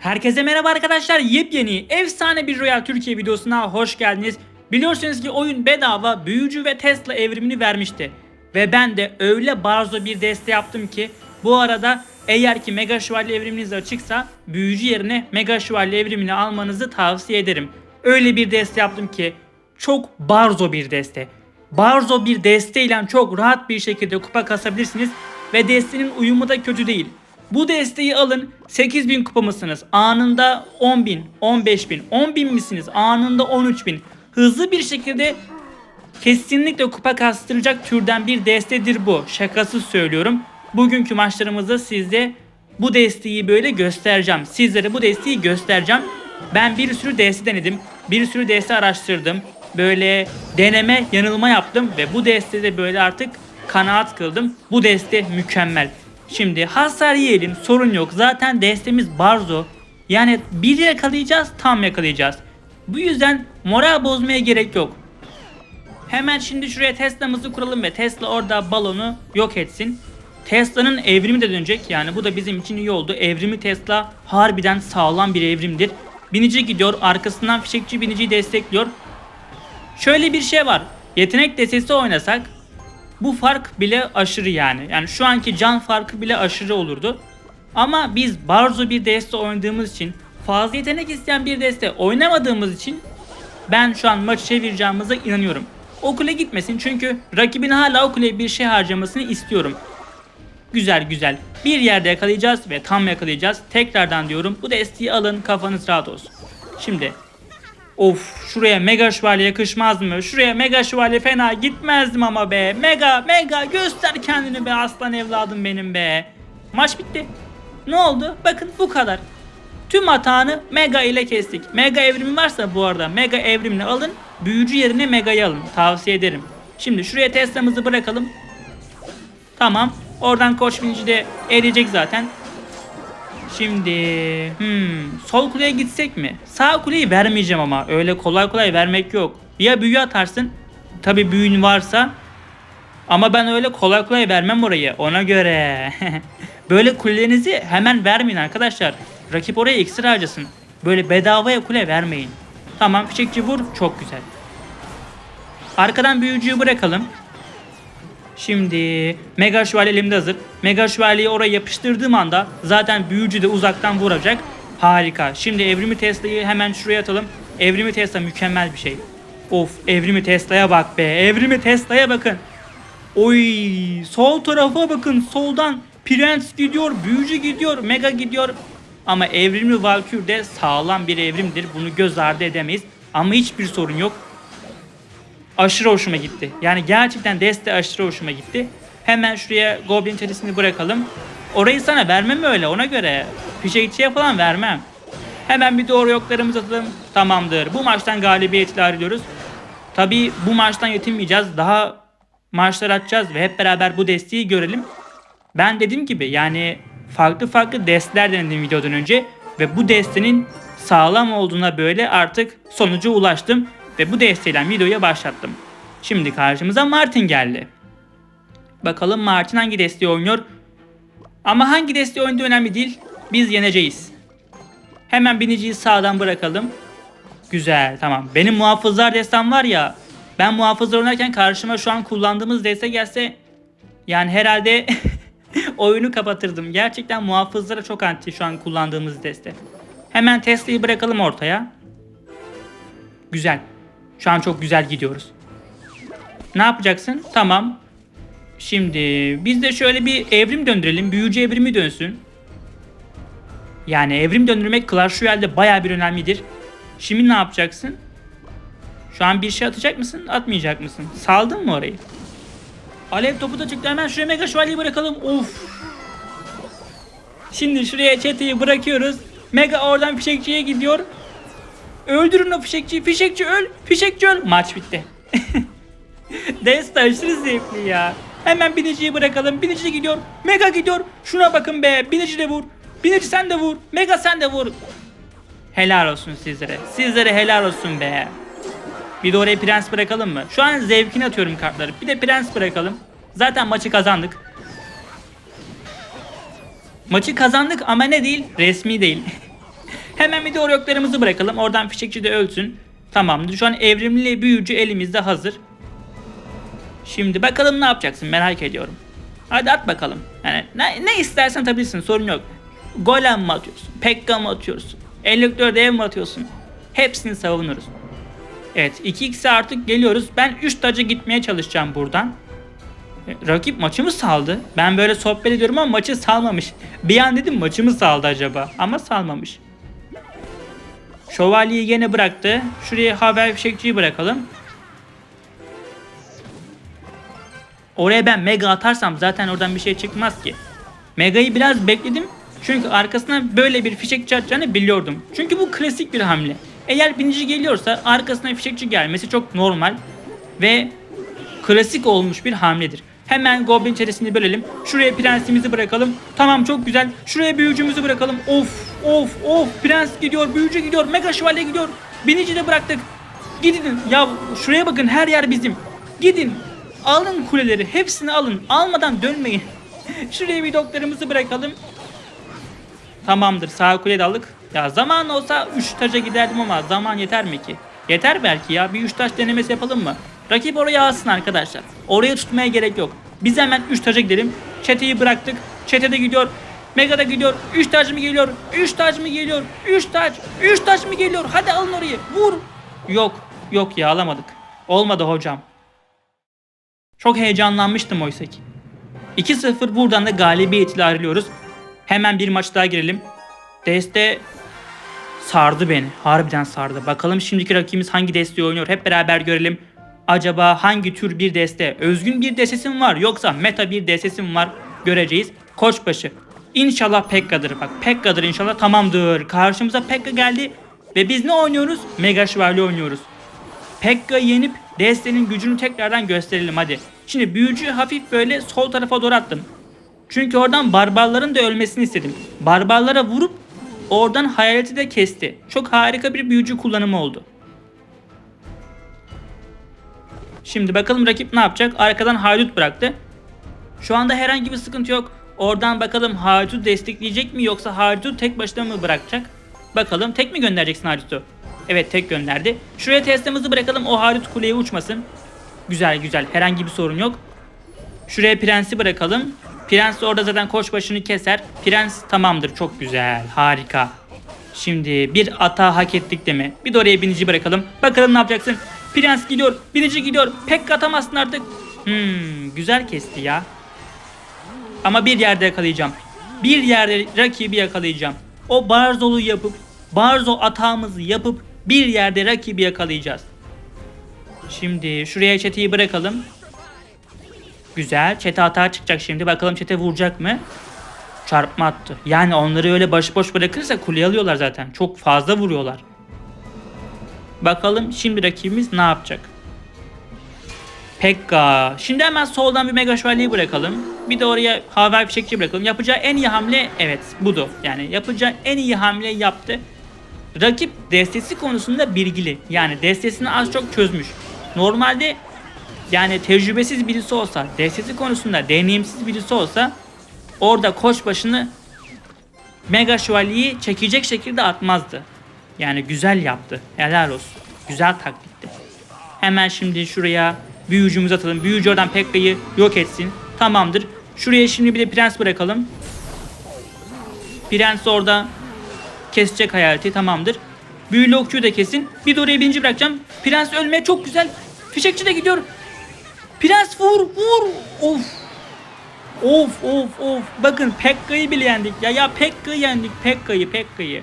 Herkese merhaba arkadaşlar. Yepyeni efsane bir Royal Türkiye videosuna hoş geldiniz. Biliyorsunuz ki oyun bedava büyücü ve Tesla evrimini vermişti. Ve ben de öyle barzo bir deste yaptım ki bu arada eğer ki Mega Şövalye evriminiz açıksa büyücü yerine Mega Şövalye evrimini almanızı tavsiye ederim. Öyle bir deste yaptım ki çok barzo bir deste. Barzo bir desteyle çok rahat bir şekilde kupa kasabilirsiniz ve destenin uyumu da kötü değil. Bu desteği alın 8000 kupa mısınız? Anında 10.000, 15.000, 10.000 misiniz? Anında 13.000. Hızlı bir şekilde kesinlikle kupa kastıracak türden bir destedir bu. Şakasız söylüyorum. Bugünkü maçlarımızda sizde bu desteği böyle göstereceğim. Sizlere bu desteği göstereceğim. Ben bir sürü deste denedim. Bir sürü deste araştırdım. Böyle deneme yanılma yaptım ve bu destede böyle artık kanaat kıldım. Bu deste mükemmel. Şimdi hasar yiyelim sorun yok. Zaten destemiz barzo. Yani bir yakalayacağız tam yakalayacağız. Bu yüzden moral bozmaya gerek yok. Hemen şimdi şuraya Tesla'mızı kuralım ve Tesla orada balonu yok etsin. Tesla'nın evrimi de dönecek. Yani bu da bizim için iyi oldu. Evrimi Tesla harbiden sağlam bir evrimdir. Binici gidiyor. Arkasından fişekçi biniciyi destekliyor. Şöyle bir şey var. Yetenek destesi oynasak bu fark bile aşırı yani. Yani şu anki can farkı bile aşırı olurdu. Ama biz barzo bir deste oynadığımız için fazla yetenek isteyen bir deste oynamadığımız için ben şu an maçı çevireceğimize inanıyorum. O kule gitmesin çünkü rakibin hala o kuleye bir şey harcamasını istiyorum. Güzel güzel. Bir yerde yakalayacağız ve tam yakalayacağız. Tekrardan diyorum bu desteği alın kafanız rahat olsun. Şimdi Of şuraya mega şövalye yakışmaz mı? Şuraya mega şövalye fena gitmezdim ama be. Mega mega göster kendini be aslan evladım benim be. Maç bitti. Ne oldu? Bakın bu kadar. Tüm hatanı mega ile kestik. Mega evrimi varsa bu arada mega evrimini alın. Büyücü yerine mega'yı alın. Tavsiye ederim. Şimdi şuraya Tesla'mızı bırakalım. Tamam. Oradan koç de eriyecek zaten. Şimdi hmm, sol kuleye gitsek mi? Sağ kuleyi vermeyeceğim ama öyle kolay kolay vermek yok. Ya büyü atarsın. Tabi büyün varsa. Ama ben öyle kolay kolay vermem orayı. Ona göre. Böyle kulelerinizi hemen vermeyin arkadaşlar. Rakip oraya iksir harcasın. Böyle bedavaya kule vermeyin. Tamam fişekçi vur. Çok güzel. Arkadan büyücüyü bırakalım. Şimdi Mega Şövalye elimde hazır. Mega Şövalyeyi oraya yapıştırdığım anda zaten büyücü de uzaktan vuracak. Harika. Şimdi Evrimi Tesla'yı hemen şuraya atalım. Evrimi Tesla mükemmel bir şey. Of Evrimi Tesla'ya bak be. Evrimi Tesla'ya bakın. Oy sol tarafa bakın soldan. Prens gidiyor, büyücü gidiyor, mega gidiyor. Ama evrimli Valkür de sağlam bir evrimdir. Bunu göz ardı edemeyiz. Ama hiçbir sorun yok aşırı hoşuma gitti. Yani gerçekten deste aşırı hoşuma gitti. Hemen şuraya Goblin terisini bırakalım. Orayı sana vermem öyle ona göre. Fişekçiye falan vermem. Hemen bir doğru yoklarımızı atalım. Tamamdır. Bu maçtan galibiyetle ayrılıyoruz. Tabi bu maçtan yetinmeyeceğiz. Daha maçlar atacağız ve hep beraber bu desteği görelim. Ben dediğim gibi yani farklı farklı destler denedim videodan önce ve bu destenin sağlam olduğuna böyle artık sonuca ulaştım ve bu desteğiyle videoya başlattım. Şimdi karşımıza Martin geldi. Bakalım Martin hangi desteği oynuyor? Ama hangi desteği oynadığı önemli değil. Biz yeneceğiz. Hemen biniciyi sağdan bırakalım. Güzel tamam. Benim muhafızlar destem var ya. Ben muhafızlar oynarken karşıma şu an kullandığımız deste gelse yani herhalde oyunu kapatırdım. Gerçekten muhafızlara çok anti şu an kullandığımız deste. Hemen Tesla'yı bırakalım ortaya. Güzel. Şu an çok güzel gidiyoruz. Ne yapacaksın? Tamam. Şimdi biz de şöyle bir evrim döndürelim. Büyücü evrimi dönsün. Yani evrim döndürmek Clash Royale'de baya bir önemlidir. Şimdi ne yapacaksın? Şu an bir şey atacak mısın? Atmayacak mısın? Saldın mı orayı? Alev topu da çıktı. Hemen şuraya Mega Şövalyeyi bırakalım. Of. Şimdi şuraya çeteyi bırakıyoruz. Mega oradan fişekçiye gidiyor. Öldürün o fişekçiyi. Fişekçi öl. Fişekçi öl. Maç bitti. Desta aşırı zevkli ya. Hemen biniciyi bırakalım. Binici gidiyor. Mega gidiyor. Şuna bakın be. Binici de vur. Binici sen de vur. Mega sen de vur. Helal olsun sizlere. Sizlere helal olsun be. Bir de oraya prens bırakalım mı? Şu an zevkini atıyorum kartları. Bir de prens bırakalım. Zaten maçı kazandık. Maçı kazandık ama ne değil? Resmi değil. Hemen bir de orayoklarımızı bırakalım. Oradan fişekçi de ölsün. Tamamdır. Şu an evrimli büyücü elimizde hazır. Şimdi bakalım ne yapacaksın merak ediyorum. Hadi at bakalım. Yani ne, ne istersen atabilirsin sorun yok. Golem mi atıyorsun? Pekka mı atıyorsun? Elektro dev mi atıyorsun? Hepsini savunuruz. Evet 2x'e artık geliyoruz. Ben 3 taca gitmeye çalışacağım buradan. E, Rakip maçımı saldı. Ben böyle sohbet ediyorum ama maçı salmamış. Bir an dedim maçımı saldı acaba. Ama salmamış. Şövalyeyi gene bıraktı. Şuraya haber fişekçiyi bırakalım. Oraya ben mega atarsam zaten oradan bir şey çıkmaz ki. Mega'yı biraz bekledim. Çünkü arkasına böyle bir fişekçi atacağını biliyordum. Çünkü bu klasik bir hamle. Eğer binici geliyorsa arkasına fişekçi gelmesi çok normal ve klasik olmuş bir hamledir. Hemen Goblin çetesini bölelim. Şuraya prensimizi bırakalım. Tamam çok güzel. Şuraya büyücümüzü bırakalım. Of of of prens gidiyor, büyücü gidiyor, mega şövalye gidiyor. Binici de bıraktık. Gidin ya şuraya bakın her yer bizim. Gidin alın kuleleri hepsini alın. Almadan dönmeyin. Şuraya bir doktorumuzu bırakalım. Tamamdır sağ kuleyi de aldık. Ya zaman olsa 3 taca giderdim ama zaman yeter mi ki? Yeter belki ya bir 3 taş denemesi yapalım mı? Rakip oraya alsın arkadaşlar. Oraya tutmaya gerek yok. Biz hemen 3 taca gidelim. Çeteyi bıraktık. Çete de gidiyor. Mega da gidiyor. 3 taç mı geliyor? 3 taç mı geliyor? 3 taç. 3 taç mı geliyor? Hadi alın orayı. Vur. Yok. Yok ya alamadık. Olmadı hocam. Çok heyecanlanmıştım oysa ki. 2-0 buradan da galibiyetiyle ayrılıyoruz. Hemen bir maç daha girelim. Deste sardı beni. Harbiden sardı. Bakalım şimdiki rakibimiz hangi desteği oynuyor. Hep beraber görelim. Acaba hangi tür bir deste? Özgün bir destesi mi var yoksa meta bir destesi mi var? Göreceğiz. Koçbaşı. İnşallah Pekka'dır. Bak Pekka'dır inşallah. Tamamdır. Karşımıza Pekka geldi. Ve biz ne oynuyoruz? Mega Şövalye oynuyoruz. Pekka'yı yenip destenin gücünü tekrardan gösterelim hadi. Şimdi büyücü hafif böyle sol tarafa doğru attım. Çünkü oradan barbarların da ölmesini istedim. Barbarlara vurup oradan hayaleti de kesti. Çok harika bir büyücü kullanımı oldu. Şimdi bakalım rakip ne yapacak? Arkadan haydut bıraktı. Şu anda herhangi bir sıkıntı yok. Oradan bakalım haydut destekleyecek mi yoksa haydutu tek başına mı bırakacak? Bakalım tek mi göndereceksin haydutu? Evet tek gönderdi. Şuraya teslimimizi bırakalım o haydut kuleye uçmasın. Güzel güzel herhangi bir sorun yok. Şuraya prensi bırakalım. Prens orada zaten koç başını keser. Prens tamamdır çok güzel harika. Şimdi bir ata hak ettik değil mi? Bir de oraya binici bırakalım. Bakalım ne yapacaksın? Prens gidiyor, binici gidiyor. Pek atamazsın artık. Hmm, güzel kesti ya. Ama bir yerde yakalayacağım. Bir yerde rakibi yakalayacağım. O barzolu yapıp, barzo atağımızı yapıp bir yerde rakibi yakalayacağız. Şimdi şuraya çeteyi bırakalım. Güzel. Çete hata çıkacak şimdi. Bakalım çete vuracak mı? Çarpma attı. Yani onları öyle başıboş bırakırsa kuleye alıyorlar zaten. Çok fazla vuruyorlar. Bakalım şimdi rakibimiz ne yapacak? Pekka. Şimdi hemen soldan bir Mega Şövalyeyi bırakalım. Bir de oraya haber fişekçi bırakalım. Yapacağı en iyi hamle evet budu. Yani yapacağı en iyi hamle yaptı. Rakip destesi konusunda bilgili. Yani destesini az çok çözmüş. Normalde yani tecrübesiz birisi olsa, destesi konusunda deneyimsiz birisi olsa orada koç başını Mega Şövalyeyi çekecek şekilde atmazdı. Yani güzel yaptı. Helal olsun. Güzel taktikti. Hemen şimdi şuraya büyücümüzü atalım. Büyücü oradan Pekka'yı yok etsin. Tamamdır. Şuraya şimdi bir de prens bırakalım. Prens orada kesecek hayaleti tamamdır. Büyülü okçuyu da kesin. Bir de oraya birinci bırakacağım. Prens ölmeye çok güzel. Fişekçi de gidiyor. Prens vur vur. Of. Of of of. Bakın Pekka'yı bile yendik. Ya ya Pekka'yı yendik. Pekka'yı Pekka'yı.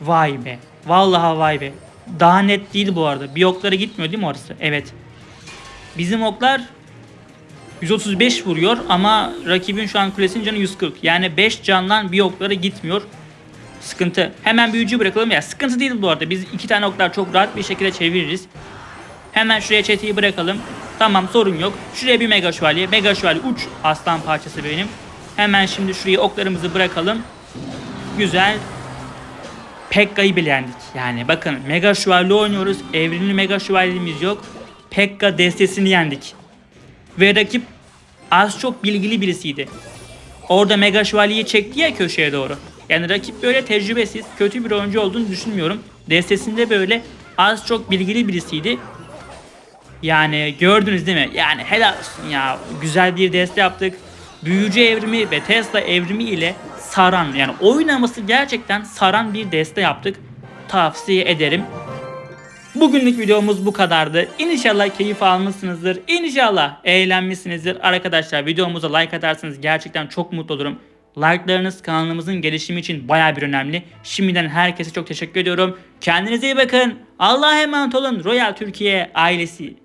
Vay be. Vallahi vay be. Daha net değil bu arada. Bir oklara gitmiyor değil mi orası? Evet. Bizim oklar 135 vuruyor ama rakibin şu an kulesinin canı 140. Yani 5 candan bir oklara gitmiyor. Sıkıntı. Hemen büyücü bırakalım ya. Sıkıntı değil bu arada. Biz iki tane oklar çok rahat bir şekilde çeviririz. Hemen şuraya çeteyi bırakalım. Tamam sorun yok. Şuraya bir mega şövalye. Mega şövalye uç aslan parçası benim. Hemen şimdi şuraya oklarımızı bırakalım. Güzel. Pekka'yı bile yendik. Yani bakın mega şövalye oynuyoruz. Evrimli mega şövalyemiz yok. Pekka destesini yendik. Ve rakip az çok bilgili birisiydi. Orada mega şövalyeyi çekti ya köşeye doğru. Yani rakip böyle tecrübesiz, kötü bir oyuncu olduğunu düşünmüyorum. Destesinde böyle az çok bilgili birisiydi. Yani gördünüz değil mi? Yani helal olsun ya. Güzel bir deste yaptık. Büyücü evrimi ve Tesla evrimi ile saran yani oynaması gerçekten saran bir deste yaptık. Tavsiye ederim. Bugünlük videomuz bu kadardı. İnşallah keyif almışsınızdır. İnşallah eğlenmişsinizdir. Arkadaşlar videomuza like atarsanız gerçekten çok mutlu olurum. Like'larınız kanalımızın gelişimi için baya bir önemli. Şimdiden herkese çok teşekkür ediyorum. Kendinize iyi bakın. Allah'a emanet olun. Royal Türkiye ailesi.